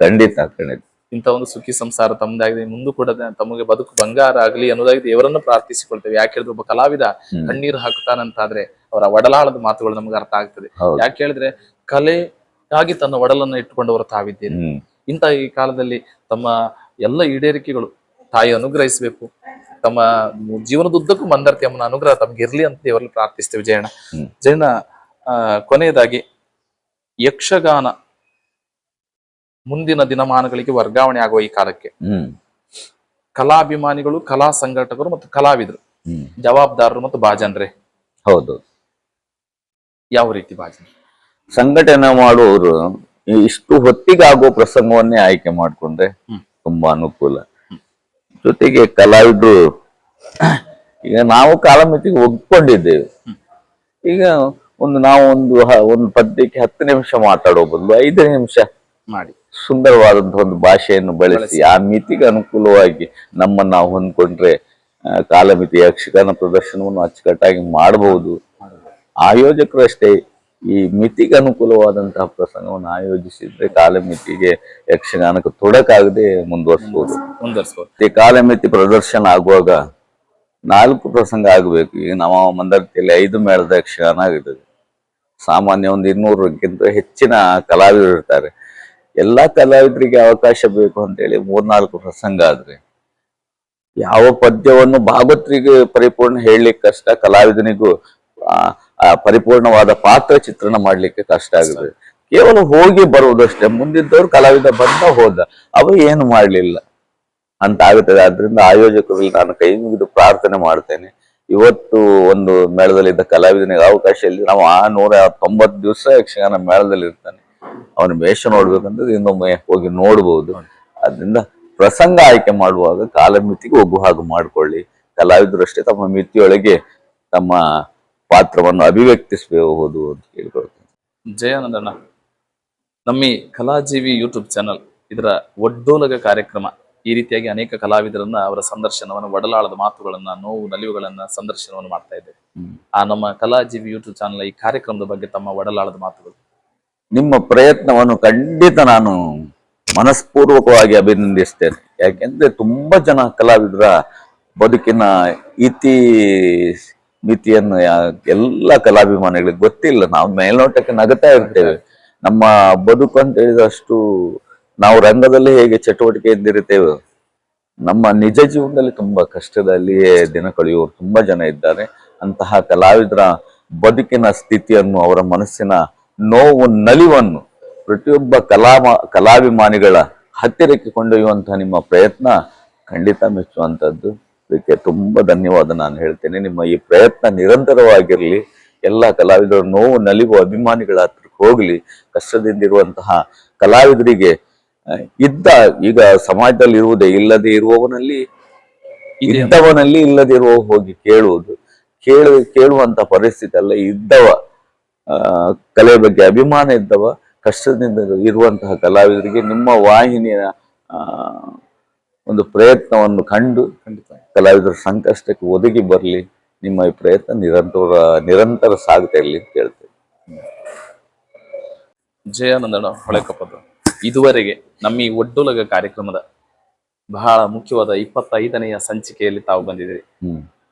ಖಂಡಿತ ಖಂಡಿತ ಇಂಥ ಒಂದು ಸುಖಿ ಸಂಸಾರ ತಮ್ಮದಾಗಿದೆ ಮುಂದೂ ಕೂಡ ತಮಗೆ ಬದುಕು ಬಂಗಾರ ಆಗಲಿ ಅನ್ನೋದಾಗಿ ದೇವರನ್ನು ಪ್ರಾರ್ಥಿಸಿಕೊಳ್ತೇವೆ. ಯಾಕೆ ಹೇಳಿದ್ರೆ ಒಬ್ಬ ಕಲಾವಿದ. ಕಣ್ಣೀರು ಹಾಕುತ್ತಾನಂತಾದ್ರೆ ಅವರ ಒಡಲಾಳದ ಮಾತುಗಳು ನಮ್ಗೆ ಅರ್ಥ ಆಗ್ತದೆ. ಯಾಕೆ ಹೇಳಿದ್ರೆ ಕಲೆಗಾಗಿ ತನ್ನ ಒಡಲನ್ನ ಇಟ್ಟುಕೊಂಡವರು ತಾವಿದ್ದೀರಿ ತಾವಿದ್ದೇನೆ ಇಂಥ ಈ ಕಾಲದಲ್ಲಿ ತಮ್ಮ ಎಲ್ಲ ಈಡೇರಿಕೆಗಳು ತಾಯಿ ಅನುಗ್ರಹಿಸಬೇಕು. ತಮ್ಮ ಜೀವನದುದ್ದಕ್ಕೂ ಮಂದರ್ತಿ ಅಮ್ಮನ ಅನುಗ್ರಹ ತಮ್ಗೆ ಇರ್ಲಿ ಅಂತ ದೇವರಲ್ಲಿ ಪ್ರಾರ್ಥಿಸ್ತೇವೆ. ಜಯಣ್ಣ. ಜಯಣ್ಣ ಕೊನೆಯದಾಗಿ ಯಕ್ಷಗಾನ ಮುಂದಿನ ದಿನಮಾನಗಳಿಗೆ ವರ್ಗಾವಣೆ ಆಗುವ ಈ ಕಾಲಕ್ಕೆ. ಕಲಾಭಿಮಾನಿಗಳು ಕಲಾ ಸಂಘಟಕರು ಮತ್ತು ಕಲಾವಿದರು ಜವಾಬ್ದಾರರು ಮತ್ತು ಬಾಜನ್ರೆ ಹೌದು. ಯಾವ ರೀತಿ ಬಾಜನ್ ಸಂಘಟನೆ ಮಾಡುವವರು ಇಷ್ಟು ಹೊತ್ತಿಗಾಗುವ ಪ್ರಸಂಗವನ್ನೇ ಆಯ್ಕೆ ಮಾಡ್ಕೊಂಡ್ರೆ ತುಂಬಾ ಅನುಕೂಲ. ಜೊತೆಗೆ ಕಲಾವಿದರು ಈಗ ನಾವು ಕಾಲಮಿತಿಗೆ ಒಗ್ಕೊಂಡಿದ್ದೇವೆ. ಈಗ ಒಂದು ನಾವು ಒಂದು ಒಂದು ಪದ್ಯಕ್ಕೆ ಹತ್ತು ನಿಮಿಷ ಮಾತಾಡೋ ಬದಲು ಐದು ನಿಮಿಷ ಮಾಡಿ. ಸುಂದರವಾದಂತಹ ಒಂದು ಭಾಷೆಯನ್ನು ಬಳಸಿ ಆ ಮಿತಿಗೆ ಅನುಕೂಲವಾಗಿ ನಮ್ಮನ್ನು ನಾವು ಹೊಂದ್ಕೊಂಡ್ರೆ ಕಾಲಮಿತಿ ಯಕ್ಷಗಾನ ಪ್ರದರ್ಶನವನ್ನು ಅಚ್ಚುಕಟ್ಟಾಗಿ ಮಾಡಬಹುದು ಆಯೋಜಕರು ಅಷ್ಟೇ ಈ ಮಿತಿಗೆ ಅನುಕೂಲವಾದಂತಹ ಪ್ರಸಂಗವನ್ನು ಆಯೋಜಿಸಿದ್ರೆ ಕಾಲಮಿತಿಗೆ ಯಕ್ಷಗಾನಕ್ಕೆ ತೊಡಕಾಗದೆ ಮುಂದುವರಿಸಬಹುದು ಮುಂದುವರಿಸಬಹುದು ಈ ಕಾಲಮಿತಿ ಪ್ರದರ್ಶನ ಆಗುವಾಗ ನಾಲ್ಕು ಪ್ರಸಂಗ ಆಗಬೇಕು. ಈಗ ನಮ್ಮ ಮಂದರ್ತಿಯಲ್ಲಿ ಐದು ಮೇಳದ ಯಕ್ಷಗಾನ ಆಗುತ್ತದೆ ಸಾಮಾನ್ಯ ಒಂದು ಇನ್ನೂರಕ್ಕಿಂತ ಹೆಚ್ಚಿನ ಕಲಾವಿದರು ಇರ್ತಾರೆ. ಎಲ್ಲಾ ಕಲಾವಿದರಿಗೆ ಅವಕಾಶ ಬೇಕು ಅಂತೇಳಿ ಮೂರ್ನಾಲ್ಕು ಪ್ರಸಂಗ ಆದ್ರೆ ಯಾವ ಪದ್ಯವನ್ನು ಭಾಗವತರಿಗೆ ಪರಿಪೂರ್ಣ ಹೇಳಲಿಕ್ಕೆ ಕಷ್ಟ ಕಲಾವಿದನಿಗೂ, ಆ ಪರಿಪೂರ್ಣವಾದ ಪಾತ್ರ ಚಿತ್ರಣ ಮಾಡ್ಲಿಕ್ಕೆ ಕಷ್ಟ ಆಗುತ್ತೆ. ಕೇವಲ ಹೋಗಿ ಬರುವುದಷ್ಟೇ ಮುಂದಿದ್ದವ್ರು ಕಲಾವಿದ ಬಂದ ಹೋದ, ಅವ ಏನು ಮಾಡ್ಲಿಲ್ಲ. ಅಂತ ಆಗುತ್ತದೆ. ಆದ್ರಿಂದ ಆಯೋಜಕರಲ್ಲಿ ನಾನು ಕೈ ಮುಗಿದು ಪ್ರಾರ್ಥನೆ ಮಾಡ್ತೇನೆ. ಇವತ್ತು ಒಂದು ಮೇಳದಲ್ಲಿದ್ದ ಕಲಾವಿದನಿಗೆ ಅವಕಾಶ ಇಲ್ಲಿ. ನಾವು ಆ ನೂರ ತೊಂಬತ್ ದಿವಸ ಯಕ್ಷಗಾನ ಮೇಳದಲ್ಲಿ ಇರ್ತಾನೆ ಅವನ ವೇಷ ನೋಡ್ಬೇಕಂದ್ರೆ ಇನ್ನೊಮ್ಮೆ ಹೋಗಿ ನೋಡ್ಬೋದು. ಅದರಿಂದ ಪ್ರಸಂಗ ಆಯ್ಕೆ ಮಾಡುವಾಗ ಕಾಲಮಿತಿಗೆ ಹೋಗುವ ಹಾಗೆ ಮಾಡ್ಕೊಳ್ಳಿ. ಕಲಾವಿದರು ಅಷ್ಟೇ ತಮ್ಮ ಮಿತಿಯೊಳಗೆ ತಮ್ಮ ಪಾತ್ರವನ್ನು ಅಭಿವ್ಯಕ್ತಿಸಬಹುದು ಅಂತ ಕೇಳ್ಕೊಳ್ತೇನೆ. ಜಯಾನಂದಣ್ಣ, ನಮ್ಮ ಕಲಾಜೀವಿ ಯೂಟ್ಯೂಬ್ ಚಾನಲ್ ಇದರ ಒಡ್ಡೋಲಗ ಕಾರ್ಯಕ್ರಮ ಈ ರೀತಿಯಾಗಿ ಅನೇಕ ಕಲಾವಿದರನ್ನ ಅವರ ಸಂದರ್ಶನವನ್ನು ಒಡಲಾಳದ ಮಾತುಗಳನ್ನ ನೋವು ನಲಿವುಗಳನ್ನ ಸಂದರ್ಶನವನ್ನು ಮಾಡ್ತಾ ಇದ್ದೇವೆ. ಆ ನಮ್ಮ ಕಲಾಜೀವಿ ಯೂಟ್ಯೂಬ್ ಚಾನಲ್ ಈ ಕಾರ್ಯಕ್ರಮದ ಬಗ್ಗೆ ತಮ್ಮ ಒಡಲಾಳದ ಮಾತುಗಳು. ನಿಮ್ಮ ಪ್ರಯತ್ನವನ್ನು ಖಂಡಿತ ನಾನು ಮನಸ್ಪೂರ್ವಕವಾಗಿ ಅಭಿನಂದಿಸ್ತೇನೆ. ಯಾಕೆಂದ್ರೆ ತುಂಬಾ ಜನ ಕಲಾವಿದರ ಬದುಕಿನ ಇತಿ ಮಿತಿಯನ್ನು ಎಲ್ಲ ಕಲಾಭಿಮಾನಿಗಳಿಗೆ ಗೊತ್ತಿಲ್ಲ. ನಾವು ಮೇಲ್ನೋಟಕ್ಕೆ ನಗತಾ ಇರ್ತೇವೆ. ನಮ್ಮ ಬದುಕು ಅಂತ ಹೇಳಿದಷ್ಟು ನಾವು ರಂಗದಲ್ಲಿ ಹೇಗೆ ಚಟುವಟಿಕೆ ಎಂದಿರುತ್ತೇವೆ ನಮ್ಮ ನಿಜ ಜೀವನದಲ್ಲಿ ತುಂಬಾ ಕಷ್ಟದಲ್ಲಿಯೇ ದಿನ ಕಳೆಯುವವರು ತುಂಬಾ ಜನ ಇದ್ದಾರೆ. ಅಂತಹ ಕಲಾವಿದರ ಬದುಕಿನ ಸ್ಥಿತಿಯನ್ನು, ಅವರ ಮನಸ್ಸಿನ ನೋವು, ನಲಿವನ್ನು ಪ್ರತಿಯೊಬ್ಬ ಕಲಾ ಕಲಾಭಿಮಾನಿಗಳ ಹತ್ತಿರಕ್ಕೆ ಕೊಂಡೊಯ್ಯುವಂತಹ ನಿಮ್ಮ ಪ್ರಯತ್ನ ಖಂಡಿತ ಮೆಚ್ಚುವಂಥದ್ದು ಇದಕ್ಕೆ ತುಂಬಾ ಧನ್ಯವಾದ ನಾನು ಹೇಳ್ತೇನೆ. ನಿಮ್ಮ ಈ ಪ್ರಯತ್ನ ನಿರಂತರವಾಗಿರಲಿ, ಎಲ್ಲ ಕಲಾವಿದರ ನೋವು, ನಲಿವು, ಅಭಿಮಾನಿಗಳ ಹತ್ರಕ್ಕೆ ಹೋಗಲಿ ಕಷ್ಟದಿಂದಿರುವಂತಹ ಕಲಾವಿದರಿಗೆ ಇದ್ದ ಈಗ ಸಮಾಜದಲ್ಲಿ ಇರುವುದೇ ಇಲ್ಲದೆ ಇರುವವನಲ್ಲಿ ಇದ್ದವನಲ್ಲಿ ಇಲ್ಲದೆ ಇರುವ ಹೋಗಿ ಕೇಳುವುದು. ಕೇಳು ಕೇಳುವಂತ ಪರಿಸ್ಥಿತಿ ಅಲ್ಲ. ಇದ್ದವ ಆ, ಕಲೆ ಬಗ್ಗೆ ಅಭಿಮಾನ ಇದ್ದವ ಕಷ್ಟದಿಂದ ಇರುವಂತಹ ಕಲಾವಿದರಿಗೆ ನಿಮ್ಮ ವಾಹಿನಿಯ ಆ, ಒಂದು ಪ್ರಯತ್ನವನ್ನು ಕಂಡು ಖಂಡಿತ. ಕಲಾವಿದರ ಸಂಕಷ್ಟಕ್ಕೆ ಒದಗಿ ಬರಲಿ. ನಿಮ್ಮ ಈ ಪ್ರಯತ್ನ ನಿರಂತರ ನಿರಂತರ ಸಾಗ್ತಾ ಇರಲಿ ಅಂತ ಹೇಳ್ತೇವೆ ಜಯಾನಂದಣ್ಣ ಹೊಳೆಕಪ್ಪದ್ದು ಇದುವರೆಗೆ ನಮ್ಮ ಈ ಒಡ್ಡೊಲಗ ಕಾರ್ಯಕ್ರಮದ ಬಹಳ ಮುಖ್ಯವಾದ ಇಪ್ಪತ್ತೈದನೆಯ ಸಂಚಿಕೆಯಲ್ಲಿ ತಾವು ಬಂದಿದ್ದೀರಿ.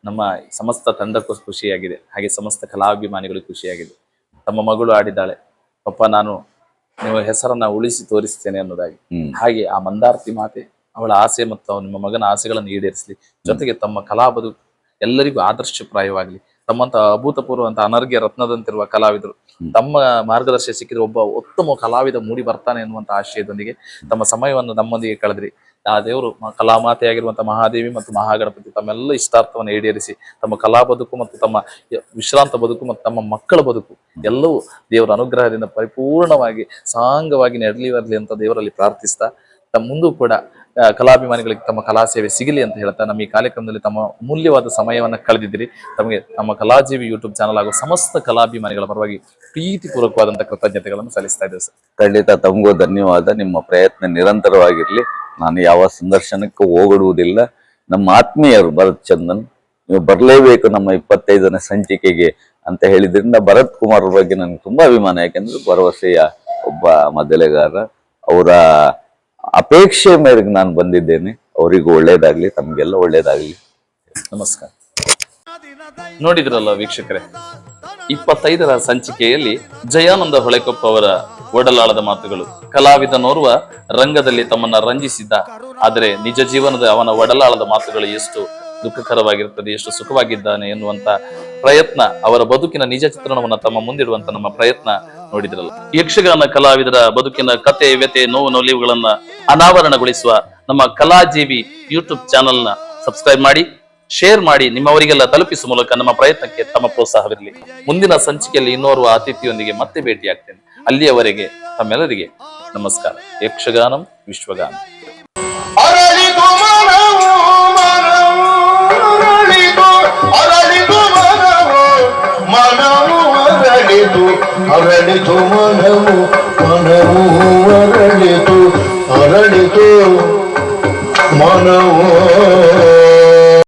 ನಮ್ಮ ಸಮಸ್ತ ತಂಡಕ್ಕೂ ಖುಷಿಯಾಗಿದೆ. ಹಾಗೆ ಸಮಸ್ತ ಕಲಾಭಿಮಾನಿಗಳು ಖುಷಿಯಾಗಿದೆ. ತಮ್ಮ ಮಗಳು ಆಡಿದ್ದಾಳೆ. ಪಪ್ಪ ನಾನು ನಿಮ್ಮ ಹೆಸರನ್ನ ಉಳಿಸಿ ತೋರಿಸ್ತೇನೆ ಅನ್ನೋದಾಗಿ. ಹಾಗೆ ಆ ಮಂದಾರ್ತಿ ಮಾತೆ ಅವಳ ಆಸೆ ಮತ್ತು ನಿಮ್ಮ ಮಗನ ಆಸೆಗಳನ್ನು ಈಡೇರಿಸಲಿ. ಜೊತೆಗೆ ತಮ್ಮ ಕಲಾ ಬದುಕು ಎಲ್ಲರಿಗೂ ಆದರ್ಶಪ್ರಾಯವಾಗಲಿ. ತಮ್ಮಂತ ಅಭೂತಪೂರ್ವಂತ ಅನರ್ಘ್ಯ ರತ್ನದಂತಿರುವ ಕಲಾವಿದರು. ತಮ್ಮ ಮಾರ್ಗದರ್ಶನ ಸಿಕ್ಕಿದ್ರೆ ಒಬ್ಬ ಉತ್ತಮ ಕಲಾವಿದ ಮೂಡಿ ಬರ್ತಾನೆ ಎನ್ನುವಂತ ಆಶಯದೊಂದಿಗೆ ತಮ್ಮ ಸಮಯವನ್ನು ನಮ್ಮೊಂದಿಗೆ ಕಳೆದ್ರಿ. ಆ ದೇವರು ಕಲಾಮಾತೆಯಾಗಿರುವಂತಹ ಕಲಾಮಾತೆಯಾಗಿರುವಂತ ಮಹಾದೇವಿ ಮತ್ತು ಮಹಾಗಣಪತಿ ತಮ್ಮೆಲ್ಲ ಇಷ್ಟಾರ್ಥವನ್ನು ಈಡೇರಿಸಿ ತಮ್ಮ ಕಲಾ ಬದುಕು ಮತ್ತು ತಮ್ಮ ವಿಶ್ರಾಂತ ಬದುಕು ಮತ್ತು ತಮ್ಮ ಮಕ್ಕಳ ಬದುಕು ಎಲ್ಲವೂ ದೇವರ ಅನುಗ್ರಹದಿಂದ ಪರಿಪೂರ್ಣವಾಗಿ ಸಾಂಗವಾಗಿ ನೆರಳಿ ಬರಲಿ ಅಂತ ದೇವರಲ್ಲಿ ಪ್ರಾರ್ಥಿಸ್ತಾ ತಮ್ಮ ಮುಂದೂ ಕೂಡ ಕಲಾಭಿಮಾನಿಗಳಿಗೆ ತಮ್ಮ ಕಲಾ ಸೇವೆ ಸಿಗಲಿ ಅಂತ ಹೇಳ್ತಾ ನಮ್ಮ ಈ ಕಾರ್ಯಕ್ರಮದಲ್ಲಿ ತಮ್ಮ ಅಮೂಲ್ಯವಾದ ಸಮಯವನ್ನು ಕಳೆದಿದ್ದೀರಿ. ತಮಗೆ ನಮ್ಮ ಕಲಾಜೀವಿ ಯೂಟ್ಯೂಬ್ ಚಾನಲ್ ಹಾಗೂ ಸಮಸ್ತ ಕಲಾಭಿಮಾನಿಗಳ ಪರವಾಗಿ ಪ್ರೀತಿಪೂರ್ವಕವಾದಂತಹ ಕೃತಜ್ಞತೆಗಳನ್ನು ಸಲ್ಲಿಸ್ತಾ ಇದ್ದೇವೆ, ಸರ್. ಖಂಡಿತ ತಮಗೂ ಧನ್ಯವಾದ. ನಿಮ್ಮ ಪ್ರಯತ್ನ ನಿರಂತರವಾಗಿರಲಿ. ನಾನು ಯಾವ ಸಂದರ್ಶನಕ್ಕೂ ಹೋಗಿಡುವುದಿಲ್ಲ. ನಮ್ಮ ಆತ್ಮೀಯರು ಭರತ್ ಚಂದನ್, ನೀವು ಬರಲೇಬೇಕು ನಮ್ಮ ಇಪ್ಪತ್ತೈದನೇ ಸಂಚಿಕೆಗೆ ಅಂತ ಹೇಳಿದ್ರಿಂದ ಭರತ್ ಕುಮಾರ್ ಬಗ್ಗೆ ನನಗೆ ತುಂಬಾ ಅಭಿಮಾನ. ಯಾಕೆಂದ್ರೆ ಭರವಸೆಯ ಒಬ್ಬ ಮೊದಲೆಗಾರ. ಅವರ ಅಪೇಕ್ಷೆ ಮೇರೆಗೆ ನಾನು ಬಂದಿದ್ದೇನೆ. ಅವರಿಗೂ ಒಳ್ಳೇದಾಗ್ಲಿ, ತಮಗೆಲ್ಲ ಒಳ್ಳೇದಾಗ್ಲಿ. ನಮಸ್ಕಾರ. ನೋಡಿದ್ರಲ್ಲ ವೀಕ್ಷಕರೇ, ಇಪ್ಪತ್ತೈದರ ಸಂಚಿಕೆಯಲ್ಲಿ ಜಯಾನಂದ ಹೊಳೆಕೊಪ್ಪ ಅವರ ಒಡಲಾಳದ ಮಾತುಗಳು. ಕಲಾವಿದನೋರ್ವ ರಂಗದಲ್ಲಿ ತಮ್ಮನ್ನ ರಂಜಿಸಿದ್ದ. ಆದರೆ ನಿಜ ಜೀವನದ ಅವನ ಒಡಲಾಳದ ಮಾತುಗಳು ಎಷ್ಟು ದುಃಖಕರವಾಗಿರುತ್ತದೆ, ಎಷ್ಟು ಸುಖವಾಗಿದ್ದಾನೆ ಎನ್ನುವಂತ ಪ್ರಯತ್ನ, ಅವರ ಬದುಕಿನ ನಿಜ ಚಿತ್ರಣವನ್ನು ತಮ್ಮ ಮುಂದಿಡುವಂತ ನಮ್ಮ ಪ್ರಯತ್ನ ನೋಡಿದ್ರಲ್ಲ. ಯಕ್ಷಗಾನ ಕಲಾವಿದರ ಬದುಕಿನ ಕತೆ ವ್ಯತೆ ನೋವು, ನೋಲಿವುಗಳನ್ನ ಅನಾವರಣಗೊಳಿಸುವ ನಮ್ಮ ಕಲಾಜೀವಿ ಯೂಟ್ಯೂಬ್ ಚಾನೆಲ್ನ ಸಬ್ಸ್ಕ್ರೈಬ್ ಮಾಡಿ, ಶೇರ್ ಮಾಡಿ, ನಿಮ್ಮವರಿಗೆಲ್ಲ ತಲುಪಿಸುವ ಮೂಲಕ ನಮ್ಮ ಪ್ರಯತ್ನಕ್ಕೆ ತಮ್ಮ ಪ್ರೋತ್ಸಾಹವಿರಲಿ. ಮುಂದಿನ ಸಂಚಿಕೆಯಲ್ಲಿ ಇನ್ನೋರ್ವ ಅತಿಥಿಯೊಂದಿಗೆ ಮತ್ತೆ ಭೇಟಿಯಾಗ್ತೇನೆ. ಅಲ್ಲಿಯವರೆಗೆ ತಮ್ಮೆಲ್ಲರಿಗೆ ನಮಸ್ಕಾರ. ಯಕ್ಷಗಾನಂ, ವಿಶ್ವಗಾನ. ಅರಳಿತು ಅರಳಿತು ಮನವು ಮನವು ಅರಳಿತು ಅರಳಿತು ಮನವು